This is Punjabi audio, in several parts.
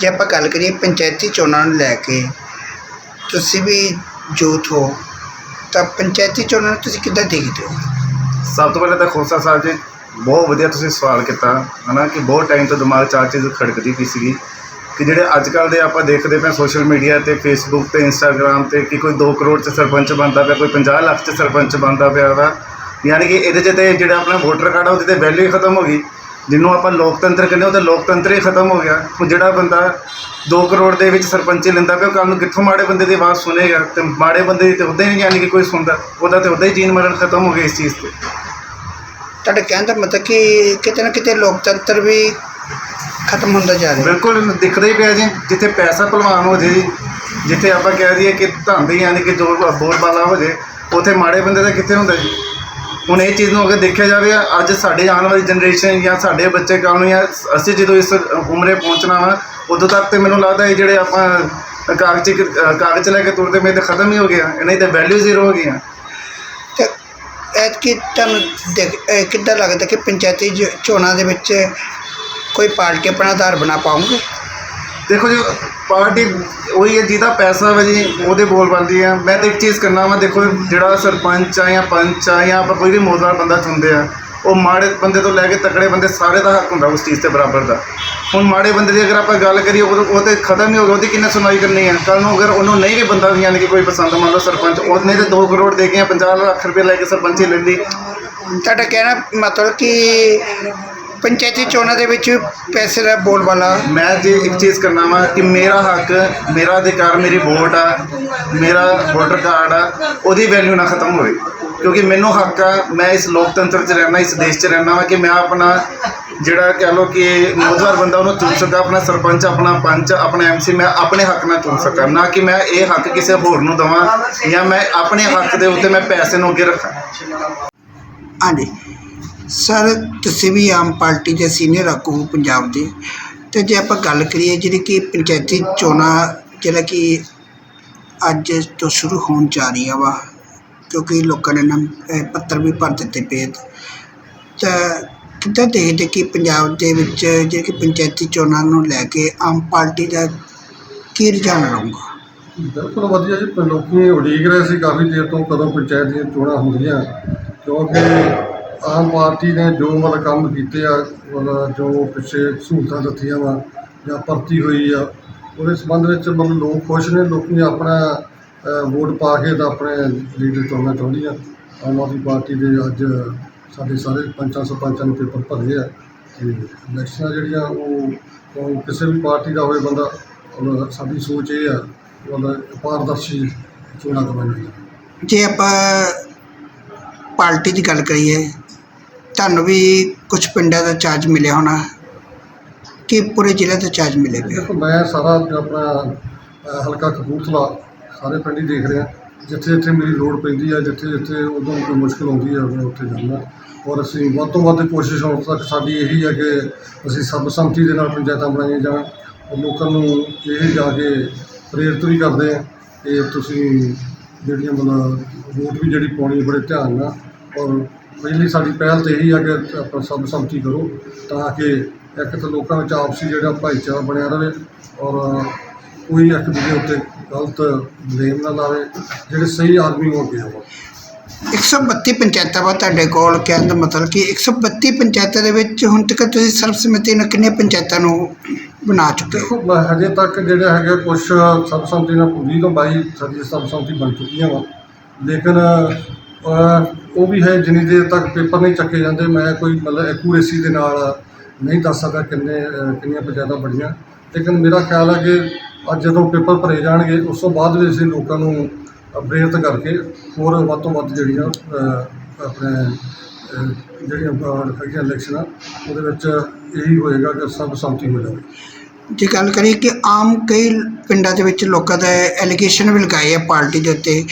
ਜੇ ਆਪਾਂ ਗੱਲ ਕਰੀਏ ਪੰਚਾਇਤੀ ਚੋਣਾਂ ਨੂੰ ਲੈ ਕੇ, ਤੁਸੀਂ ਵੀ ਯੂਥ ਹੋ, ਤਾਂ ਪੰਚਾਇਤੀ ਚੋਣਾਂ ਨੂੰ ਤੁਸੀਂ ਕਿੱਦਾਂ ਦੇਖਦੇ ਹੋ? ਸਭ ਤੋਂ ਪਹਿਲਾਂ ਤਾਂ ਖੋਸਾ ਸਾਹਿਬ ਜੀ, ਬਹੁਤ ਵਧੀਆ ਤੁਸੀਂ ਸਵਾਲ ਕੀਤਾ, ਹਨਾ, ਕਿ ਬਹੁਤ ਟਾਈਮ ਤੋਂ ਦਿਮਾਗ 'ਚ ਆਹ ਚੀਜ਼ ਖੜਕਦੀ ਪਈ ਸੀਗੀ, ਕਿ ਜਿਹੜੇ ਅੱਜ ਕੱਲ੍ਹ ਦੇ ਆਪਾਂ ਦੇਖਦੇ ਪਏ ਸੋਸ਼ਲ ਮੀਡੀਆ ਤੇ ਫੇਸਬੁੱਕ ਤੇ ਇੰਸਟਾਗ੍ਰam ਤੇ ਕਿ ਕੋਈ 2 ਕਰੋੜ 'ਚ ਸਰਪੰਚ ਬਣਦਾ ਪਿਆ, ਕੋਈ 50 ਲੱਖ 'ਚ ਸਰਪੰਚ ਬਣਦਾ ਪਿਆ ਵਾ, ਯਾਨੀ ਕਿ ਇਹਦੇ 'ਚ ਤੇ ਜਿਹੜਾ ਆਪਣਾ ਵੋਟਰ ਕਾਰਡ ਆ, ਉਹਦੇ ਤੇ ਵੈਲਿਊ ਹੀ ਖਤਮ ਹੋ ਗਈ। ਜਿਹਨੂੰ ਆਪਾਂ ਲੋਕਤੰਤਰ ਕਹਿੰਦੇ ਉਹ ਤਾਂ ਲੋਕਤੰਤਰ ਹੀ ਖਤਮ ਹੋ ਗਿਆ। ਹੁਣ ਜਿਹੜਾ ਬੰਦਾ 2 ਕਰੋੜ ਦੇ ਵਿੱਚ ਸਰਪੰਚੀ ਲੈਂਦਾ ਪਿਆ ਉਹ ਕੱਲ੍ਹ ਨੂੰ ਕਿੱਥੋਂ ਮਾੜੇ ਬੰਦੇ ਦੀ ਆਵਾਜ਼ ਸੁਣੇਗਾ? ਤੇ ਮਾੜੇ ਬੰਦੇ ਦੀ ਤੇ ਉਦਾਂ ਹੀ ਨਹੀਂ ਯਾਨੀ ਕਿ ਕੋਈ ਸੁਣਦਾ। ਉਹਦਾ ਤੇ ਉਦਾਂ ਹੀ ਜੀਨ ਮਰਨ ਖਤਮ ਹੋ ਗਿਆ ਇਸ ਚੀਜ਼ ਤੇ। ਤੁਹਾਡੇ ਕਹਿਣ ਦਾ ਮਤਲਬ ਕਿ ਕਿਤੇ ਨਾ ਕਿਤੇ ਲੋਕਤੰਤਰ ਵੀ ਖਤਮ ਹੁੰਦਾ ਜਾ ਰਿਹਾ। ਬਿਲਕੁਲ ਦਿਖਦਾ ਹੀ ਪਿਆ ਜੀ ਜਿੱਥੇ ਪੈਸਾ ਭਲਵਾਨ ਹੋ ਜੇ ਜੀ ਜਿੱਥੇ ਆਪਾਂ ਕਹਿ ਦਈਏ ਕਿ ਧੰਦੇ ਯਾਨੀ ਕਿ ਜੋ ਬੋਲਬਾਲਾ ਹੋ ਜੇ ਉੱਥੇ ਮਾੜੇ ਬੰਦੇ ਦਾ ਕਿੱਥੇ ਹੁੰਦਾ ਜੀ? ਹੁਣ ਇਹ ਚੀਜ਼ ਨੂੰ ਅਗਰ ਦੇਖਿਆ ਜਾਵੇ, ਅੱਜ ਸਾਡੇ ਆਉਣ ਵਾਲੀ ਜਨਰੇਸ਼ਨ ਜਾਂ ਸਾਡੇ ਬੱਚੇ ਕੱਲ੍ਹ ਨੂੰ ਜਾਂ ਅਸੀਂ ਜਦੋਂ ਇਸ ਉਮਰੇ ਪਹੁੰਚਣਾ ਵਾ, ਉਦੋਂ ਤੱਕ ਤੇ ਮੈਨੂੰ ਲੱਗਦਾ ਇਹ ਜਿਹੜੇ ਆਪਾਂ ਕਾਗਜ਼ ਕਾਗਜ਼ ਲੈ ਕੇ ਤੁਰਦੇ ਮੈਂ ਤੇ ਖਤਮ ਹੀ ਹੋ ਗਿਆ ਇਹਨਾਂ ਦੀ ਤਾਂ ਵੈਲਿਊ ਜ਼ੀਰੋ ਹੋ ਗਈਆਂ। ਤੇ ਐਤਕੀ ਤੁਹਾਨੂੰ ਕਿੱਦਾਂ ਲੱਗਦਾ ਕਿ ਪੰਚਾਇਤੀ ਜ- ਚੋਣਾਂ ਦੇ ਵਿੱਚ ਕੋਈ ਪਾਰਟੀ ਆਪਣਾ ਆਧਾਰ ਬਣਾ ਪਾਉਂਗੇ? ਦੇਖੋ ਜੀ, ਪਾਰਟੀ ਉਹੀ ਹੈ ਜਿਹਦਾ ਪੈਸਾ ਵਾ ਜੀ, ਉਹਦੇ ਬੋਲ ਬਣਦੀ ਆ। ਮੈਂ ਤਾਂ ਇੱਕ ਚੀਜ਼ ਕਰਨਾ ਵਾ, ਦੇਖੋ ਜਿਹੜਾ ਸਰਪੰਚ ਆ ਜਾਂ ਪੰਚ ਆ ਜਾਂ ਆਪਾਂ ਕੋਈ ਵੀ ਮੋਦਵਾਰ ਬੰਦਾ ਚੁਣਦੇ ਆ, ਉਹ ਮਾੜੇ ਬੰਦੇ ਤੋਂ ਲੈ ਕੇ ਤਕੜੇ ਬੰਦੇ ਸਾਰੇ ਦਾ ਹੱਕ ਹੁੰਦਾ ਉਸ ਚੀਜ਼ ਤੇ ਬਰਾਬਰ ਦਾ। ਹੁਣ ਮਾੜੇ ਬੰਦੇ ਦੀ ਅਗਰ ਆਪਾਂ ਗੱਲ ਕਰੀਏ, ਉਹ ਉਹ ਤੇ ਖਤਮ ਹੀ ਹੋ ਗਿਆ, ਉਹਦੀ ਕਿੰਨੇ ਸੁਣਵਾਈ ਕਰਨੀ ਹੈ ਕੱਲ ਨੂੰ ਅਗਰ ਉਹਨੂੰ ਨਹੀਂ ਵੀ ਬੰਦਾ, ਯਾਨੀ ਕਿ ਕੋਈ ਪਸੰਦ ਮੰਨ ਲਓ ਸਰਪੰਚ ਉਹਨੇ ਤੇ 2 ਕਰੋੜ ਦੇ ਕੇ ਜਾਂ 50 ਲੱਖ ਰੁਪਏ ਲੈ ਕੇ ਸਰਪੰਚੀ ਲੈ ਲਈ ਤੁਹਾਡਾ ਕਹਿਣਾ ਮਤਲਬ ਕਿ ਪੰਚਾਇਤੀ ਚੋਣਾਂ ਦੇ ਵਿੱਚ ਪੈਸੇ ਦਾ ਬੋਲਬਾਲਾ ਮੈਂ ਜੇ ਇੱਕ ਚੀਜ਼ ਕਰਨਾ ਵਾ ਕਿ ਮੇਰਾ ਹੱਕ ਮੇਰਾ ਅਧਿਕਾਰ ਮੇਰੀ ਵੋਟ ਆ ਮੇਰਾ ਵੋਟਰ ਕਾਰਡ ਆ ਉਹਦੀ ਵੈਲਿਊ ਨਾ ਖਤਮ ਹੋਵੇ। ਕਿਉਂਕਿ ਮੈਨੂੰ ਹੱਕ ਆ ਮੈਂ ਇਸ ਲੋਕਤੰਤਰ 'ਚ ਰਹਿਣਾ ਇਸ ਦੇਸ਼ 'ਚ ਰਹਿਣਾ ਵਾ ਕਿ ਮੈਂ ਆਪਣਾ ਜਿਹੜਾ ਕਹਿ ਲਓ ਕਿ ਮੋਦਵਾਰ ਬੰਦਾ ਉਹਨੂੰ ਚੁਣ ਸਕਾਂ ਆਪਣਾ ਸਰਪੰਚ ਆਪਣਾ ਪੰਚ ਆਪਣਾ ਐਮਸੀ ਮੈਂ ਆਪਣੇ ਹੱਕ ਨਾਲ ਚੁਣ ਸਕਾਂ ਨਾ ਕਿ ਮੈਂ ਇਹ ਹੱਕ ਕਿਸੇ ਹੋਰ ਨੂੰ ਦਵਾਂ ਜਾਂ ਮੈਂ ਆਪਣੇ ਹੱਕ ਦੇ ਉੱਤੇ ਮੈਂ ਪੈਸੇ ਨੂੰ ਅੱਗੇ ਰੱਖਾਂ। ਹਾਂਜੀ। ਸਰ, ਤੁਸੀਂ ਵੀ ਆਮ ਪਾਰਟੀ ਦੇ ਸੀਨੀਅਰ ਆਗੂ ਹੋ ਪੰਜਾਬ ਦੇ। ਅਤੇ ਜੇ ਆਪਾਂ ਗੱਲ ਕਰੀਏ ਜਿਹੜੀ ਕਿ ਪੰਚਾਇਤੀ ਚੋਣਾਂ, ਜਿਹੜਾ ਕਿ ਅੱਜ ਤੋਂ ਸ਼ੁਰੂ ਹੋਣ ਜਾ ਰਹੀਆਂ ਵਾ, ਕਿਉਂਕਿ ਲੋਕਾਂ ਨੇ ਨਾਮ, ਅਹ ਪੱਤਰ ਵੀ ਭਰ ਦਿੱਤੇ ਪਏ ਤਾਂ ਕਿੱਦਾਂ ਦੇਖਦੇ ਕਿ ਪੰਜਾਬ ਦੇ ਵਿੱਚ ਜਿਹੜੀ ਕਿ ਪੰਚਾਇਤੀ ਚੋਣਾਂ ਨੂੰ ਲੈ ਕੇ ਆਮ ਪਾਰਟੀ ਦਾ ਕੀ ਰੁਝਾਨ ਰਹੂਗਾ? ਬਿਲਕੁਲ ਵਧੀਆ ਜੀ ਪ- ਲੋਕੀ ਉਡੀਕ ਰਹੇ ਸੀ ਕਾਫੀ ਦੇਰ ਤੋਂ ਕਦੋਂ ਪੰਚਾਇਤ ਦੀਆਂ ਚੋਣਾਂ ਹੁੰਦੀਆਂ। ਕਿਉਂਕਿ ਆਮ ਪਾਰਟੀ ਨੇ ਜੋ ਮਤਲਬ ਕੰਮ ਕੀਤੇ ਆ, ਮਤਲਬ ਜੋ ਪਿੱਛੇ ਸਹੂਲਤਾਂ ਦਿੱਤੀਆਂ ਵਾ ਜਾਂ ਭਰਤੀ ਹੋਈ ਆ, ਉਹਦੇ ਸੰਬੰਧ ਵਿੱਚ ਮਤਲਬ ਲੋਕ ਖੁਸ਼ ਨੇ, ਲੋਕੀ ਆਪਣਾ ਵੋਟ ਪਾ ਕੇ ਤਾਂ ਆਪਣੇ ਲੀਡਰ ਚੁਣਨਾ ਚਾਹੁੰਦੀਆਂ ਆਮ ਆਦਮੀ ਪਾਰਟੀ ਦੇ ਅੱਜ ਸਾਡੇ ਸਾਰੇ ਪੰਚਾਂ ਸਰਪੰਚਾਂ ਨੂੰ ਪੇਪਰ ਭਰੇ ਆ ਤੇ ਇਲੈਕਸ਼ਨਾਂ ਜਿਹੜੀਆਂ ਉਹ ਕਿਸੇ ਵੀ ਪਾਰਟੀ ਦਾ ਹੋਵੇ ਬੰਦਾ ਔਰ ਸਾਡੀ ਸੋਚ ਇਹ ਆ ਮਤਲਬ ਪਾਰਦਰਸ਼ੀ ਚੋਣਾਂ ਕਰਵਾਈਆਂ ਜੇ ਆਪਾਂ ਪਾਰਟੀ ਦੀ ਗੱਲ ਕਰੀਏ ਤੁਹਾਨੂੰ ਵੀ ਕੁਝ ਪਿੰਡਾਂ ਦਾ ਚਾਰਜ ਮਿਲਿਆ ਹੋਣਾ? ਕਿ ਪੂਰੇ ਜ਼ਿਲ੍ਹੇ ਦਾ ਚਾਰਜ ਮਿਲੇਗਾ ਦੇਖੋ ਮੈਂ ਸਾਰਾ ਆਪਣਾ ਅ, ਹਲਕਾ ਕਪੂਰਥਲਾ ਸਾਰੇ ਪਿੰਡ ਹੀ ਦੇਖ ਰਿਹਾ। ਜਿੱਥੇ ਜਿੱਥੇ ਮੇਰੀ ਲੋੜ ਪੈਂਦੀ ਹੈ ਜਿੱਥੇ ਜਿੱਥੇ ਉਦੋਂ ਕੋਈ ਮੁਸ਼ਕਲ ਆਉਂਦੀ ਹੈ ਮੈਂ ਉੱਥੇ ਜਾਂਦਾ। ਔਰ ਅਸੀਂ ਵੱਧ ਤੋਂ ਵੱਧ ਕੋਸ਼ਿਸ਼ ਹੁਣ ਤੱਕ ਸਾਡੀ ਇਹੀ ਹੈ ਕਿ ਅਸੀਂ ਸਰਬਸੰਮਤੀ ਦੇ ਨਾਲ ਪੰਚਾਇਤਾਂ ਬਣਾਈਆਂ ਜਾਣ। ਔਰ ਲੋਕਾਂ ਨੂੰ ਇਹ ਜਾ ਕੇ ਪ੍ਰੇਰਿਤ ਵੀ ਕਰਦੇ ਆ ਕਿ ਤੁਸੀਂ ਜਿਹੜੀਆਂ ਮਤਲਬ ਵੋਟ ਵੀ ਜਿਹੜੀ ਪਾਉਣੀ ਬੜੇ ਧਿਆਨ ਨਾਲ। ਔਰ ਪਹਿਲੀ ਸਾਡੀ ਪਹਿਲ ਤੇ ਇਹੀ ਆ ਕਿ ਆਪਾਂ ਸਰਬਸੰਮਤੀ ਕਰੋ ਤਾਂ ਕਿ ਇੱਕ ਤਾਂ ਲੋਕਾਂ ਵਿੱਚ ਆਪਸੀ ਜਿਹੜਾ ਭਾਈਚਾਰਾ ਬਣਿਆ ਰਹੇ ਔਰ ਕੋਈ ਇੱਕ ਦੂਜੇ ਉੱਤੇ ਗਲਤ ਬਲੇਮ ਨਾ ਲਾਵੇ ਜਿਹੜੇ ਸਹੀ ਆਦਮੀ ਹੋ ਅੱਗੇ ਆਵਣ 132 ਪੰਚਾਇਤਾਂ ਵਾ ਤੁਹਾਡੇ ਕੋਲ ਕਹਿਣ ਦਾ ਮਤਲਬ ਕਿ 132 ਪੰਚਾਇਤਾਂ ਦੇ ਵਿੱਚ ਹੁਣ ਤੱਕ ਤੁਸੀਂ ਸਰਬਸੰਮਤੀ ਨਾਲ ਕਿੰਨੀਆਂ ਪੰਚਾਇਤਾਂ ਨੂੰ ਬਣਾ ਚੁੱਕੇ ਹੋ? ਦੇਖੋ ਹਜੇ ਤੱਕ ਜਿਹੜੇ ਹੈਗੇ ਕੁਝ ਸਰਬਸੰਮਤੀ ਨਾਲ 20 ਤੋਂ 22 ਸਾਡੀ ਸਰਬਸੰਮਤੀ ਬਣ ਚੁੱਕੀਆਂ ਵਾ। ਲੇਕਿਨ ਉਹ ਵੀ ਹੈ ਜਿੰਨੀ ਦੇਰ ਤੱਕ ਪੇਪਰ ਨਹੀਂ ਚੱਕੇ ਜਾਂਦੇ ਮੈਂ ਕੋਈ ਮਤਲਬ ਐਕੂਰੇਸੀ ਦੇ ਨਾਲ ਨਹੀਂ ਦੱਸ ਸਕਦਾ ਕਿੰਨੇ ਕਿੰਨੀਆਂ ਪੰਚਾਇਤਾਂ ਬਣੀਆਂ ਲੇਕਿਨ ਮੇਰਾ ਖਿਆਲ ਹੈ ਕਿ ਅੱਜ ਜਦੋਂ ਪੇਪਰ ਭਰੇ ਜਾਣਗੇ ਉਸ ਤੋਂ ਬਾਅਦ ਵੀ ਅਸੀਂ ਲੋਕਾਂ ਨੂੰ ਅ, ਪ੍ਰੇਰਿਤ ਕਰਕੇ ਹੋਰ ਵੱਧ ਤੋਂ ਵੱਧ ਜਿਹੜੀਆਂ ਆਪਣੇ ਜਿਹੜੀਆਂ ਅਹ, ਹੈਗੀਆਂ ਇਲੈਕਸ਼ਨਾਂ ਉਹਦੇ ਵਿੱਚ ਇਹੀ ਹੋਏਗਾ ਕਿ ਸਰਬਸੰਮਤੀ ਹੋ ਜਾਵੇ। ਜੇ ਗੱਲ ਕਰੀਏ ਕਿ ਆਮ ਕਈ ਪਿੰਡਾਂ ਦੇ ਵਿੱਚ ਲੋਕਾਂ ਦਾ ਐਲੀਗੇਸ਼ਨ ਵੀ ਲਗਾਏ ਆ ਪਾਰਟੀ ਦੇ ਉੱਤੇ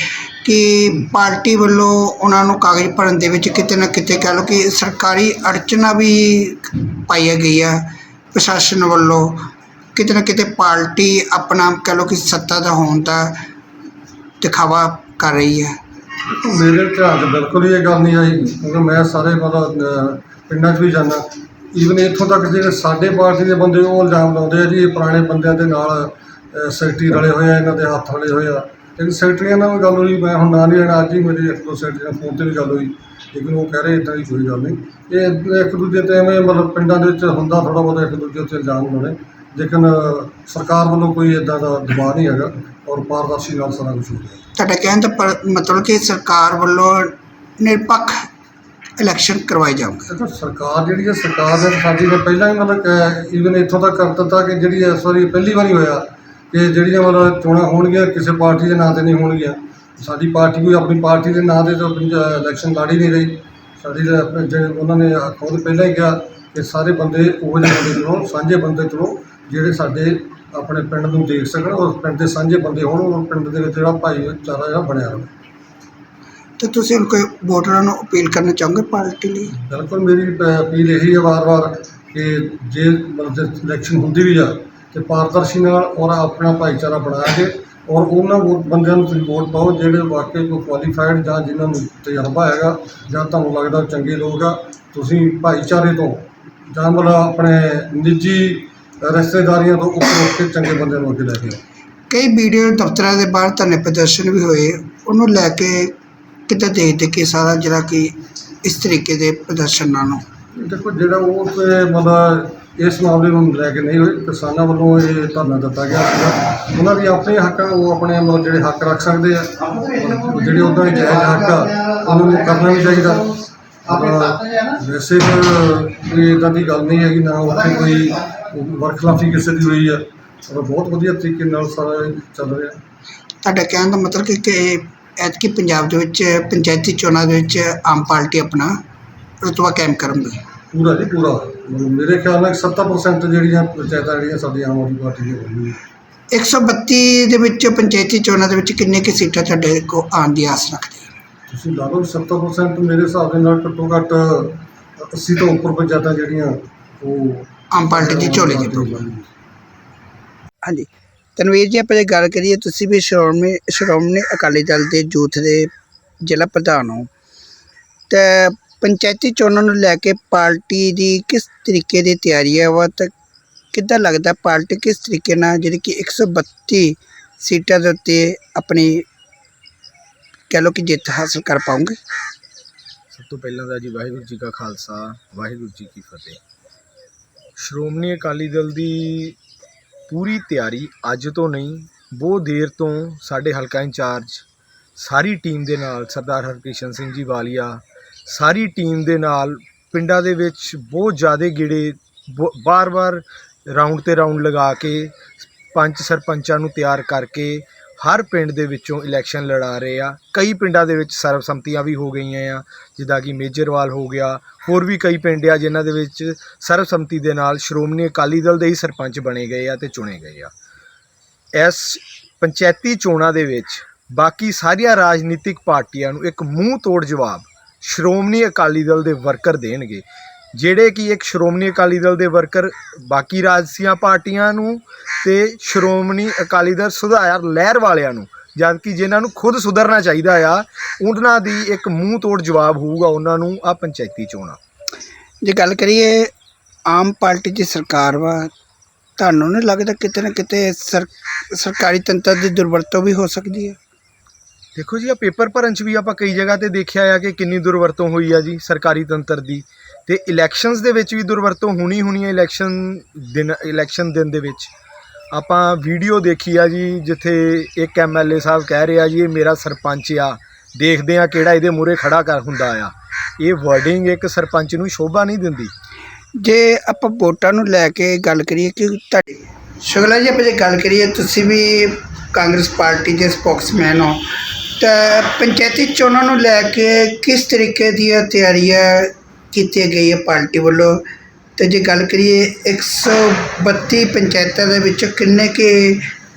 ਕਿ ਪਾਰਟੀ ਵੱਲੋਂ ਉਹਨਾਂ ਨੂੰ ਕਾਗਜ਼ ਭਰਨ ਦੇ ਵਿੱਚ ਕਿਤੇ ਨਾ ਕਿਤੇ ਕਹਿ ਲਓ ਕਿ ਸਰਕਾਰੀ ਅੜਚਨਾ ਵੀ ਪਾਈ ਗਈ ਆ ਪ੍ਰਸ਼ਾਸਨ ਵੱਲੋਂ। ਕਿਤੇ ਨਾ ਕਿਤੇ ਪਾਰਟੀ ਆਪਣਾ ਕਹਿ ਲਓ ਕਿ ਸੱਤਾ ਦਾ ਹੋਣ ਦਾ ਦਿਖਾਵਾ ਕਰ ਰਹੀ ਹੈ ਮੇਰੇ ਧਿਆਨ 'ਚ ਬਿਲਕੁਲ ਹੀ ਇਹ ਗੱਲ ਨਹੀਂ ਆਈ। ਕਿਉਂਕਿ ਮੈਂ ਸਾਰੇ ਮਤਲਬ ਪਿੰਡਾਂ 'ਚ ਵੀ ਜਾਂਦਾ। ਈਵਨ ਇੱਥੋਂ ਤੱਕ ਜਿਹੜੇ ਸਾਡੇ ਪਾਰਟੀ ਦੇ ਬੰਦੇ ਉਹ ਇਲਜ਼ਾਮ ਲਾਉਂਦੇ ਆ ਜੀ ਇਹ ਪੁਰਾਣੇ ਬੰਦਿਆਂ ਦੇ ਨਾਲ ਅਹ, ਸੈਕਟਰੀ ਰਲੇ ਹੋਏ ਆ ਇਹਨਾਂ ਦੇ ਹੱਥ ਰਲੇ ਹੋਏ ਆ। ਲੇਕਿਨ ਸੈਕਟਰੀਆਂ ਨਾਲ ਵੀ ਗੱਲ ਹੋਈ ਮੈਂ ਹੁਣ ਨਾਂ ਨਹੀਂ ਲੈਣਾ ਅੱਜ ਹੀ ਮੇਰੀ ਇੱਕ ਦੋ ਸੈਕਟਰੀ ਨਾਲ ਫੋਨ ਤੇ ਵੀ ਗੱਲ ਹੋਈ ਲੇਕਿਨ ਉਹ ਕਹਿ ਰਹੇ ਇਦਾਂ ਦੀ ਕੋਈ ਗੱਲ ਨਹੀਂ। ਇਹ ਇੱਕ ਦੂਜੇ ਤੇ ਐਵੇਂ ਮਤਲਬ ਪਿੰਡਾਂ ਦੇ ਵਿੱਚ ਹੁੰਦਾ ਥੋੜਾ ਬਹੁਤਾ ਇੱਕ ਦੂਜੇ ਉੱਤੇ ਇਲਜ਼ਾਮ ਲਾਉਣੇ। ਲੇਕਿਨ ਸਰਕਾਰ ਵੱਲੋਂ ਕੋਈ ਇਦਾਂ ਦਾ ਦਬਾਅ ਨਹੀਂ ਹੈਗਾ ਔਰ ਪਾਰਦਰਸ਼ੀ ਨਾਲ ਸਾਰਾ ਕੁਝ ਹੋ ਰਿਹਾ। ਤੁਹਾਡਾ ਕਹਿਣ ਦਾ ਪਰ- ਮਤਲਬ ਕਿ ਸਰਕਾਰ ਵੱਲੋਂ ਨਿਰਪੱਖ ਇਲੈਕਸ਼ਨ ਕਰਵਾਏ ਜਾਊਗੇ ਦੇਖੋ ਸਰਕਾਰ ਜਿਹੜੀ ਹੈ ਸਰਕਾਰ ਨੇ ਸਾਡੀ ਨੇ ਪਹਿਲਾਂ ਹੀ ਮਤਲਬ ਈਵਨ ਇੱਥੋਂ ਤੱਕ ਕਰ ਦਿੱਤਾ ਕਿ ਜਿਹੜੀ ਇਸ ਵਾਰੀ ਪਹਿਲੀ ਵਾਰੀ ਹੋਇਆ ਕਿ ਜਿਹੜੀਆਂ ਮਤਲਬ ਚੋਣਾਂ ਹੋਣਗੀਆਂ ਕਿਸੇ ਪਾਰਟੀ ਦੇ ਨਾਂ ਤੇ ਨਹੀਂ ਹੋਣਗੀਆਂ। ਸਾਡੀ ਪਾਰਟੀ ਕੋਈ ਆਪਣੀ ਪਾਰਟੀ ਦੇ ਨਾਂ ਤੇ ਤਾਂ ਇਲੈਕਸ਼ਨ ਲੜ ਹੀ ਨਹੀਂ ਰਹੀ। ਸਾਡੀ ਜਿਹੜੇ ਉਹਨਾਂ ਨੇ ਖੁਦ ਪਹਿਲਾਂ ਹੀ ਕਿਹਾ ਕਿ ਸਾਰੇ ਬੰਦੇ ਉਹ ਜਿਹੇ ਬੰਦੇ ਚੁਣੋ ਸਾਂਝੇ ਬੰਦੇ ਚੁਣੋ ਜਿਹੜੇ ਸਾਡੇ ਆਪਣੇ ਪਿੰਡ ਨੂੰ ਦੇਖ ਸਕਣ ਔਰ ਪਿੰਡ ਦੇ ਸਾਂਝੇ ਬੰਦੇ ਹੋਣ ਔਰ ਪਿੰਡ ਦੇ ਵਿੱਚ ਜਿਹੜਾ ਭਾਈਚਾਰਾ ਜਿਹੜਾ ਬਣਿਆ ਰਹੇ। ਤੇ ਤੁਸੀਂ ਹੁਣ ਕੋਈ ਵੋਟਰਾਂ ਨੂੰ ਅਪੀਲ ਕਰਨਾ ਚਾਹੋਗੇ ਪਾਰਟੀ ਲਈ? ਬਿਲਕੁਲ ਮੇਰੀ ਅਪੀਲ ਇਹੀ ਹੈ ਵਾਰ-ਵਾਰ ਕਿ ਜੇ ਮਤਲਬ ਇਲੈਕਸ਼ਨ ਹੁੰਦੀ ਵੀ ਆ ਤੇ ਪਾਰਦਰਸ਼ੀ ਨਾਲ ਔਰ ਆਪਣਾ ਭਾਈਚਾਰਾ ਬਣਾ ਕੇ ਔਰ ਉਹਨਾਂ ਬੰਦਿਆਂ ਨੂੰ ਤੁਸੀਂ ਵੋਟ ਪਾਓ ਜਿਹੜੇ ਵਾਕਈ ਕੋਈ ਕੁਆਲੀਫਾਈਡ ਜਾਂ ਜਿਨ੍ਹਾਂ ਨੂੰ ਤਜਰਬਾ ਹੈਗਾ ਜਾਂ ਤੁਹਾਨੂੰ ਲੱਗਦਾ ਚੰਗੇ ਲੋਕ ਆ ਤੁਸੀਂ ਭਾਈਚਾਰੇ ਤੋਂ ਜਾਂ ਮਤਲਬ ਆਪਣੇ ਨਿੱਜੀ ਰਿਸ਼ਤੇਦਾਰੀਆਂ ਤੋਂ ਉੱਪਰ ਉੱਠ ਕੇ ਚੰਗੇ ਬੰਦਿਆਂ ਨੂੰ ਅੱਗੇ ਲੈ ਕੇ ਆਓ। ਕਈ ਵੀਡੀਓ ਦਫ਼ਤਰਾਂ ਦੇ ਬਾਹਰ ਧਰਨੇ ਪ੍ਰਦਰਸ਼ਨ ਵੀ ਹੋਏ ਉਹਨੂੰ ਲੈ ਕੇ ਕਿੱਦਾਂ ਦੇਖਦੇ ਕਿ ਸਾਰਾ ਜਿਹੜਾ ਕਿ ਇਸ ਤਰੀਕੇ ਦੇ ਪ੍ਰਦਰਸ਼ਨਾਂ ਨੂੰ? ਦੇਖੋ ਜਿਹੜਾ ਉਹ ਤੇ ਮਤਲਬ ਇਸ ਮਾਮਲੇ ਨੂੰ ਲੈ ਕੇ ਨਹੀਂ ਹੋਏ। ਕਿਸਾਨਾਂ ਵੱਲੋਂ ਇਹ ਧਰਨਾ ਦਿੱਤਾ ਗਿਆ ਸੀਗਾ। ਉਹਨਾਂ ਦੀ ਆਪਣੇ ਹੱਕ ਆ, ਉਹ ਆਪਣੇ ਮਤਲਬ ਜਿਹੜੇ ਹੱਕ ਰੱਖ ਸਕਦੇ ਆ। ਜਿਹੜੇ ਉਹਨਾਂ ਦੇ ਜਾਇਜ਼ ਹੱਕ ਆ ਉਹਨਾਂ ਨੂੰ ਕਰਨਾ ਵੀ ਚਾਹੀਦਾ। ਅਹ ਵੈਸੇ ਤਾਂ ਕੋਈ ਇਦਾਂ ਦੀ ਗੱਲ ਨਹੀਂ ਹੈਗੀ ਨਾ ਉੱਥੇ ਕੋਈ ਵਰਖਲਾਫੀ ਕਿਸੇ ਦੀ ਹੋਈ ਆ। ਔਰ ਬਹੁਤ ਵਧੀਆ ਤਰੀਕੇ ਨਾਲ ਸਾਰਾ ਇਹ ਚੱਲ ਰਿਹਾ। ਤੁਹਾਡਾ ਕਹਿਣ ਦਾ ਮਤਲਬ ਕਿ ਕਿ ਐਤਕੀ ਪੰਜਾਬ ਦੇ ਵਿੱਚ ਪੰਚਾਇਤੀ ਚੋਣਾਂ ਦੇ ਵਿੱਚ ਆਮ ਪਾਰਟੀ ਆਪਣਾ ਰੁਤਬਾ ਕਾਇਮ ਕਰਨ ਕਰਨਗੇ ਪੂਰਾ ਜੀ ਪੂਰਾ। ਮੇਰੇ ਖਿਆਲ ਨਾਲ 70% ਜਿਹੜੀਆਂ ਪੰਚਾਇਤਾਂ ਜਿਹੜੀਆਂ ਸਾਡੀਆਂ ਆਮ ਆਦਮੀ ਪਾਰਟੀ ਦੀਆਂ ਹੋਣਗੀਆਂ। 132 ਦੇ ਵਿੱਚ ਪੰਚਾਇਤੀ ਚੋਣਾਂ ਦੇ ਵਿੱਚ ਕਿੰਨੇ ਕੁ ਸੀਟਾਂ ਤੁਹਾਡੇ ਕੋ ਆਉਣ ਦੀ ਆਸ ਰੱਖਦੇ ਹੋ? ਤੁਸੀਂ ਲਾ ਲਓ 70% ਮੇਰੇ ਹਿਸਾਬ ਦੇ ਨਾਲ ਘੱਟੋ ਘੱਟ 80 ਤੋਂ ਉੱਪਰ ਪੰਚਾਇਤਾਂ ਜਿਹੜੀਆਂ ਉਹ ਆਮ ਪਾਰਟੀ ਦੀ ਝੋਲੀ ਦੇ ਪਊ ਹਾਂਜੀ। ਤਨਵੀਰ ਜੀ ਆਪਾਂ ਜੇ ਗੱਲ ਕਰੀਏ ਤੁਸੀਂ ਵੀ ਸ਼੍ਰੋਮਣੀ ਸ਼੍ਰੋਮਣੀ ਅਕਾਲੀ ਦਲ ਦੇ ਯੂਥ ਦੇ ਜ਼ਿਲ੍ਹਾ ਪ੍ਰਧਾਨ ਹੋ। ਤੇ ਪੰਚਾਇਤੀ ਚੋਣਾਂ ਨੂੰ ਲੈ ਕੇ ਪਾਰਟੀ ਦੀ ਕਿਸ ਤਰੀਕੇ ਦੀ ਤਿਆਰੀ ਹੈ? ਵਾ ਤੇ ਕਿੱਦਾਂ ਲੱਗਦਾ ਪਾਰਟੀ ਕਿਸ ਤਰੀਕੇ ਨਾਲ ਜਿਹੜੀ ਕਿ 132 ਸੀਟਾਂ ਦੇ ਉੱਤੇ ਆਪਣੀ ਕਹਿ ਲਓ ਕਿ ਜਿੱਤ ਹਾਸਲ ਕਰ ਪਾਉਂਗੇ? ਸਭ ਤੋਂ ਪਹਿਲਾਂ ਤਾਂ ਜੀ ਵਾਹਿਗੁਰੂ ਜੀ ਕਾ ਖਾਲਸਾ, ਵਾਹਿਗੁਰੂ ਜੀ ਕੀ ਫਤਿਹ। ਸ਼੍ਰੋਮਣੀ ਅਕਾਲੀ ਦਲ ਦੀ ਪੂਰੀ ਤਿਆਰੀ ਅੱਜ ਤੋਂ ਨਹੀਂ, ਬਹੁਤ ਦੇਰ ਤੋਂ ਸਾਡੇ ਹਲਕਾ ਇੰਚਾਰਜ, ਸਾਰੀ ਟੀਮ ਦੇ ਨਾਲ ਸਰਦਾਰ ਹਰਕ੍ਰਿਸ਼ਨ ਸਿੰਘ ਜੀ ਵਾਲੀਆ ਸਾਰੀ ਟੀਮ ਦੇ ਨਾਲ ਪਿੰਡਾਂ ਦੇ ਵਿੱਚ ਬਹੁਤ ਜ਼ਿਆਦਾ ਗੇੜੇ ਬਾਰ-ਬਾਰ ਰਾਉਂਡ ਤੇ ਰਾਉਂਡ ਲਗਾ ਕੇ ਪੰਚ ਸਰਪੰਚਾਂ ਨੂੰ ਤਿਆਰ ਕਰਕੇ ਹਰ ਪਿੰਡ ਦੇ ਵਿੱਚੋਂ ਇਲੈਕਸ਼ਨ ਲੜਾ ਰਹੇ ਆ। ਕਈ ਪਿੰਡਾਂ ਦੇ ਵਿੱਚ ਸਰਬਸੰਮਤੀਆਂ ਵੀ ਹੋ ਗਈਆਂ ਆ, ਜਿੱਦਾਂ ਕਿ ਮੇਜਰਵਾਲ ਹੋ ਗਿਆ, ਹੋਰ ਵੀ ਕਈ ਪਿੰਡ ਆ ਜਿਨ੍ਹਾਂ ਦੇ ਵਿੱਚ ਸਰਬਸੰਮਤੀ ਦੇ ਨਾਲ ਸ਼੍ਰੋਮਣੀ ਅਕਾਲੀ ਦਲ ਦੇ ਹੀ ਸਰਪੰਚ ਬਣੇ ਗਏ ਆ ਤੇ ਚੁਣੇ ਗਏ ਆ। ਇਸ ਪੰਚਾਇਤੀ ਚੋਣਾਂ ਦੇ ਵਿੱਚ ਬਾਕੀ ਸਾਰੀਆਂ ਰਾਜਨੀਤਿਕ ਪਾਰਟੀਆਂ ਨੂੰ ਇੱਕ ਮੂੰਹ ਤੋੜ ਜਵਾਬ ਸ਼੍ਰੋਮਣੀ ਅਕਾਲੀ ਦਲ ਦੇ ਵਰਕਰ ਦੇਣਗੇ। ਜਿਹੜੇ ਕਿ ਇੱਕ ਸ਼੍ਰੋਮਣੀ ਅਕਾਲੀ ਦਲ ਦੇ ਵਰਕਰ, ਬਾਕੀ ਰਾਜਸੀਆਂ ਪਾਰਟੀਆਂ ਨੂੰ ਤੇ ਸ਼੍ਰੋਮਣੀ ਅਕਾਲੀ ਦਲ ਸੁਧਾਰ ਲਹਿਰ ਵਾਲਿਆਂ ਨੂੰ, ਜਦਕਿ ਜਿਨ੍ਹਾਂ ਨੂੰ ਖੁਦ ਸੁਧਰਨਾ ਚਾਹੀਦਾ ਆ, ਉਹਨਾਂ ਦੀ ਇੱਕ ਮੂੰਹ ਤੋੜ ਜਵਾਬ ਹੋਊਗਾ ਉਹਨਾਂ ਨੂੰ ਆ ਪੰਚਾਇਤੀ ਚੋਣਾਂ। ਜੇ ਗੱਲ ਕਰੀਏ ਆਮ ਪਾਰਟੀ ਦੀ ਸਰਕਾਰ ਵਾ, ਤੁਹਾਨੂੰ ਨਹੀਂ ਲੱਗਦਾ ਕਿਤੇ ਨਾ ਕਿਤੇ ਸਰ, ਸਰਕਾਰੀ ਤੰਤਰ ਦੀ ਦੁਰਵਰਤੋਂ ਵੀ ਹੋ ਸਕਦੀ ਹੈ? ਦੇਖੋ ਜੀ ਆ ਪੇਪਰ ਭਰਨ ਚ ਵੀ ਆਪਾਂ ਕਈ ਜਗ੍ਹਾ ਤੇ ਦੇਖਿਆ ਆ ਕਿ ਕਿੰਨੀ ਦੁਰਵਰਤੋਂ ਹੋਈ ਆ ਜੀ ਸਰਕਾਰੀ ਤੰਤਰ ਦੀ। ਤੇ ਇਲੈਕਸ਼ਨਸ ਦੇ ਵਿੱਚ ਵੀ ਦੁਰਵਰਤੋਂ ਹੋਣੀ ਹੋਣੀ ਹੈ ਇਲੈਕਸ਼ਨ ਦਿਨ ਇਲੈਕਸ਼ਨ ਦਿਨ ਦੇ ਵਿੱਚ। ਆਪਾਂ ਵੀਡੀਓ ਦੇਖੀ ਆ ਜੀ ਜਿੱਥੇ ਇੱਕ ਐਮਐਲਏ ਸਾਹਿਬ ਕਹਿ ਰਿਹਾ ਜੀ ਇਹ ਮੇਰਾ ਸਰਪੰਚ ਆ। ਦੇਖਦੇ ਆ ਕਿਹੜਾ ਇਹਦੇ ਮੂਹਰੇ ਖੜਾ ਕਰ ਹੁੰਦਾ ਆ। ਇਹ ਵਰਡਿੰਗ ਇੱਕ ਸਰਪੰਚ ਨੂੰ ਸ਼ੋਭਾ ਨਹੀਂ ਦਿੰਦੀ। ਜੇ ਆਪਾਂ ਵੋਟਾਂ ਨੂੰ ਲੈ ਕੇ ਗੱਲ ਕਰੀਏ ਕਿ ਤੁਹਾਡੀ ਸ਼ੁਗਲਾ ਜੀ ਆਪਾਂ ਜੇ ਗੱਲ ਕਰੀਏ ਤੁਸੀਂ ਵੀ ਕਾਂਗਰਸ ਪਾਰਟੀ ਦੇ ਸਪੋਕਸਮੈਨ ਹੋ। ਪੰਚਾਇਤੀ ਚੋਣਾਂ ਨੂੰ ਲੈ ਕੇ ਕਿਸ ਤਰੀਕੇ ਦੀਆਂ ਤਿਆਰੀਆਂ ਕੀਤੀਆਂ ਗਈ ਹੈ ਪਾਰਟੀ ਵੱਲੋਂ? ਤੇ ਜੇ ਗੱਲ ਕਰੀਏ 132 ਪੰਚਾਇਤਾਂ ਦੇ ਵਿੱਚ ਕਿੰਨੇ ਕਿ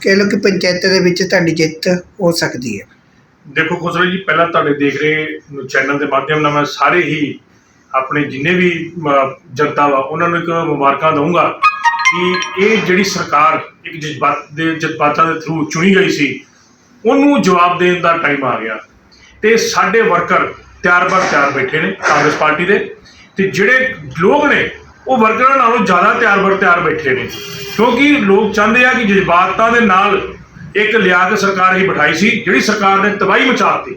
ਕਹਿ ਲਓ ਕਿ ਪੰਚਾਇਤਾਂ ਦੇ ਵਿੱਚ ਤੁਹਾਡੀ ਜਿੱਤ ਹੋ ਸਕਦੀ ਹੈ? ਦੇਖੋ ਖੁਸਰੋ ਜੀ, ਪਹਿਲਾਂ ਤੁਹਾਡੇ ਦੇਖ ਰਹੇ ਚੈਨਲ ਦੇ ਮਾਧਿਅਮ ਨਾਲ ਮੈਂ ਸਾਰੇ ਹੀ ਆਪਣੇ ਜਿੰਨੇ ਵੀ ਜਨਤਾ ਵਾ, ਉਹਨਾਂ ਨੂੰ ਇੱਕ ਮੁਬਾਰਕਾਂ ਦਊਂਗਾ ਕਿ ਇਹ ਜਿਹੜੀ ਸਰਕਾਰ ਇੱਕ ਜਜ਼ਬਾਤ ਦੇ ਜਜ਼ਬਾਤਾਂ ਦੇ ਥਰੂ ਚੁਣੀ ਗਈ ਸੀ ਉਹਨੂੰ ਜਵਾਬ ਦੇਣ ਦਾ ਟਾਈਮ ਆ ਗਿਆ। ਤੇ ਸਾਡੇ ਵਰਕਰ ਤਿਆਰ ਬਰ ਤਿਆਰ ਬੈਠੇ ਨੇ ਕਾਂਗਰਸ ਪਾਰਟੀ ਦੇ। ਤੇ ਜਿਹੜੇ ਲੋਕ ਨੇ, ਉਹ ਵਰਕਰਾਂ ਨਾਲੋਂ ਜ਼ਿਆਦਾ ਤਿਆਰ ਬਰ ਤਿਆਰ ਬੈਠੇ ਨੇ। ਕਿਉਂਕਿ ਲੋਕ ਚਾਹੁੰਦੇ ਆ ਕਿ ਜਜ਼ਬਾਤਾਂ ਦੇ ਨਾਲ ਇੱਕ ਲਿਆ ਕੇ ਸਰਕਾਰ ਹੀ ਬਿਠਾਈ ਸੀ, ਜਿਹੜੀ ਸਰਕਾਰ ਨੇ ਤਬਾਹੀ ਮਚਾਤੀ,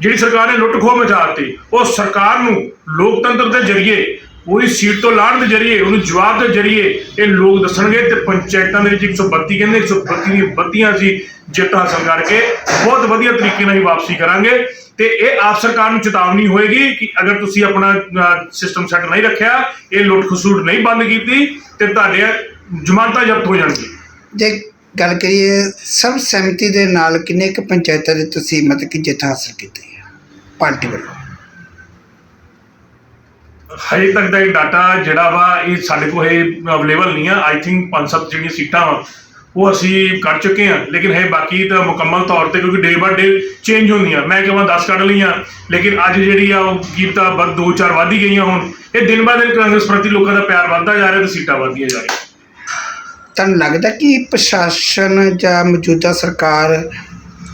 ਜਿਹੜੀ ਸਰਕਾਰ ਨੇ ਲੁੱਟ ਖੋਹ ਮਚਾਤੀ, ਉਹ ਸਰਕਾਰ ਨੂੰ ਲੋਕਤੰਤਰ ਦੇ ਜ਼ਰੀਏ ਉਹਦੀ ਸੀਟ ਤੋਂ ਲਾਹਣ ਦੇ ਜ਼ਰੀਏ, ਉਹਨੂੰ ਜਵਾਬ ਦੇ ਜ਼ਰੀਏ ਇਹ ਲੋਕ ਦੱਸਣਗੇ ਤੇ ਪੰਚਾਇਤਾਂ ਦੇ ਵਿੱਚ 132 ਕਹਿੰਦੇ 132 ਦੀਆਂ ਬੱਤੀਆਂ ਸੀ ਜਿੱਤ ਹਾਸਲ ਕਰਕੇ ਬਹੁਤ ਵਧੀਆ ਤਰੀਕੇ ਨਾਲ ਹੀ ਵਾਪਸੀ ਕਰਾਂਗੇ ਤੇ ਇਹ ਆਪ ਸਰਕਾਰ ਨੂੰ ਚੇਤਾਵਨੀ ਹੋਏਗੀ ਕਿ ਅਗਰ ਤੁਸੀਂ ਆਪਣਾ ਸਿਸਟਮ ਸੈੱਟ ਨਹੀਂ ਰੱਖਿਆ, ਇਹ ਲੁੱਟ ਖਸੂਟ ਨਹੀਂ ਬੰਦ ਕੀਤੀ ਤੇ ਤੁਹਾਡੇ ਜ਼ਮਾਨਤਾਂ ਜ਼ਬਤ ਹੋ ਜਾਣਗੀਆਂ। ਜੇ ਗੱਲ ਕਰੀਏ, ਸਭ ਸਹਿਮਤੀ ਦੇ ਨਾਲ ਕਿੰਨੇ ਕੁ ਪੰਚਾਇਤਾਂ ਦੇ ਤੁਸੀਂ ਮਤਲਬ ਕਿ ਜਿੱਤ ਹਾਸਲ ਕੀਤੀ ਹੈ? ਪਾਰਟੀ ਵੱਲੋਂ। ਹਜੇ ਤੱਕ ਦਾ ਇਹ ਡਾਟਾ ਜਿਹੜਾ ਵਾ, ਇਹ ਸਾਡੇ ਕੋਲ ਇਹ ਅਵੇਲੇਬਲ ਨਹੀਂ ਆ। ਆਈ ਥਿੰਕ ਪੰਜ ਸੱਤ ਜਿਹੜੀਆਂ ਸੀਟਾਂ ਵਾ, ਉਹ ਅਸੀਂ ਕੱਢ ਚੁੱਕੇ ਹਾਂ ਲੇਕਿਨ ਹੈ ਬਾਕੀ ਤਾਂ ਮੁਕੰਮਲ ਤੌਰ ਤੇ ਕਿਉਂਕਿ ਡੇ ਬਾਏ ਡੇ ਚੇਂਜ ਹੁੰਦੀਆਂ। ਮੈਂ ਕਹਾਂ 10 ਕੱਢ ਲਈਆਂ। ਲੇਕਿਨ ਅੱਜ ਜਿਹੜੀ ਆ, ਉਹ ਕੀਮਤਾਂ ਬਦ ਦੋ ਚਾਰ ਵੱਧ ਹੀ ਗਈਆਂ ਹੁਣ। ਇਹ ਦਿਨ ਬਾਅਦ ਦਿਨ ਕਾਂਗਰਸ ਪ੍ਰਤੀ ਲੋਕਾਂ ਦਾ ਪਿਆਰ ਵੱਧਦਾ ਜਾ ਰਿਹਾ ਤੇ ਸੀਟਾਂ ਵੱਧਦੀਆਂ ਜਾ ਰਹੀਆਂ। ਤੁਹਾਨੂੰ ਲੱਗਦਾ ਕਿ ਪ੍ਰਸ਼ਾਸਨ ਜਾਂ ਮੌਜੂਦਾ ਸਰਕਾਰ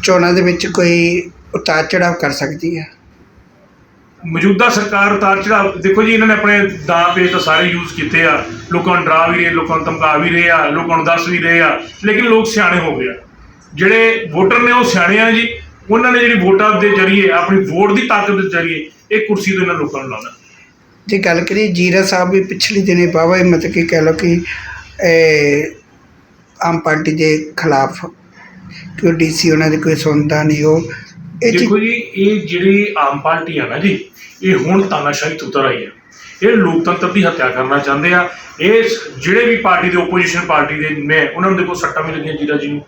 ਚੋਣਾਂ ਦੇ ਵਿੱਚ ਕੋਈ ਉਤਾਰ ਚੜਾਵ ਕਰ ਸਕਦੀ ਹੈ? ਮੌਜੂਦਾ ਸਰਕਾਰ ਉਤਾਰ ਚੜਾਵ ਦੇਖੋ ਜੀ ਇਹਨਾਂ ਨੇ ਆਪਣੇ ਦਾਅ ਪੇਚ ਤਾਂ ਸਾਰੇ ਯੂਜ਼ ਕੀਤੇ ਆ। ਲੋਕਾਂ ਨੂੰ ਡਰਾ ਵੀ ਰਹੇ ਲੋਕਾਂ ਨੂੰ ਧਮਕਾ ਵੀ ਰਹੇ ਆ ਲੋਕਾਂ ਨੂੰ ਦੱਸ ਵੀ ਰਹੇ ਆ ਲੇਕਿਨ ਲੋਕ ਸਿਆਣੇ ਹੋ ਗਏ ਆ। ਜਿਹੜੇ ਵੋਟਰ ਨੇ ਉਹ ਸਿਆਣੇ ਆ ਜੀ ਉਹਨਾਂ ਨੇ ਜਿਹੜੀ ਵੋਟਾਂ ਦੇ ਜ਼ਰੀਏ ਆਪਣੀ ਵੋਟ ਦੀ ਤਾਕਤ ਦੇ ਜ਼ਰੀਏ ਇਹ ਕੁਰਸੀ ਤੋਂ ਇਹਨਾਂ ਲੋਕਾਂ ਨੂੰ ਲਾਉਣਾ। ਜੇ ਗੱਲ ਕਰੀਏ ਜੀਰਾ ਸਾਹਿਬ ਵੀ ਪਿਛਲੇ ਦਿਨੇ ਬਾਵਾ ਮਤਲਬ ਕੀ ਕਹਿ ਲਓ ਕਿ ਇਹ, ਆਮ ਪਾਰਟੀ ਦੇ ਖਿਲਾਫ ਕਿ ਡੀਸੀ ਉਹਨਾਂ ਦੀ ਕੋਈ ਸੁਣਦਾ ਨਹੀਂ ਉਹ। ਇਹ ਚੀਜ਼ ਦੇਖੋ ਜੀ ਇਹ ਜਿਹੜੀ ਆਮ ਪਾਰਟੀ ਆ ਨਾ ਜੀ ਇਹ ਹੁਣ ਤਾਨਾਸ਼ਾਹੀ ਤੋਂ ਉਤਰ ਆਈ ਹੈ ਇਹ ਲੋਕਤੰਤਰ ਦੀ ਹੱਤਿਆ ਕਰਨਾ ਚਾਹੁੰਦੇ ਆ। ਇਹ ਜਿਹੜੇ ਵੀ ਪਾਰਟੀ ਦੇ ਓਪੋਜੀਸ਼ਨ ਪਾਰਟੀ ਦੇ ਨੇ ਉਹਨਾਂ ਨੂੰ ਦੇਖੋ ਸੱਟਾਂ ਵੀ ਲੱਗੀਆਂ ਜੀਰਾ ਜੀ ਨੂੰ।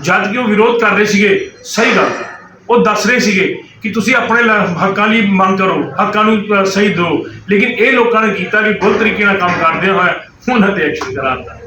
ਜਦ ਕਿ ਉਹ ਵਿਰੋਧ ਕਰ ਰਹੇ ਸੀਗੇ ਸਹੀ ਗੱਲ। ਸੀ। ਉਹ ਦੱਸ ਰਹੇ ਸੀਗੇ ਕਿ ਤੁਸੀਂ ਆਪਣੇ ਲ- ਹੱਕਾਂ ਲਈ ਮੰਗ ਕਰੋ ਹੱਕਾਂ ਨੂੰ ਅ, ਸਹੀ ਦਿਓ। ਲੇਕਿਨ ਇਹ ਲੋਕਾਂ ਨੇ ਕੀਤਾ ਕਿ ਗਲਤ ਤਰੀਕੇ ਨਾਲ ਕੰਮ ਕਰਦਿਆਂ ਹੋਇਆ ਹੁਣ ਤੇ ਐਕਸ਼ਨ ਕਰਾਤਾ।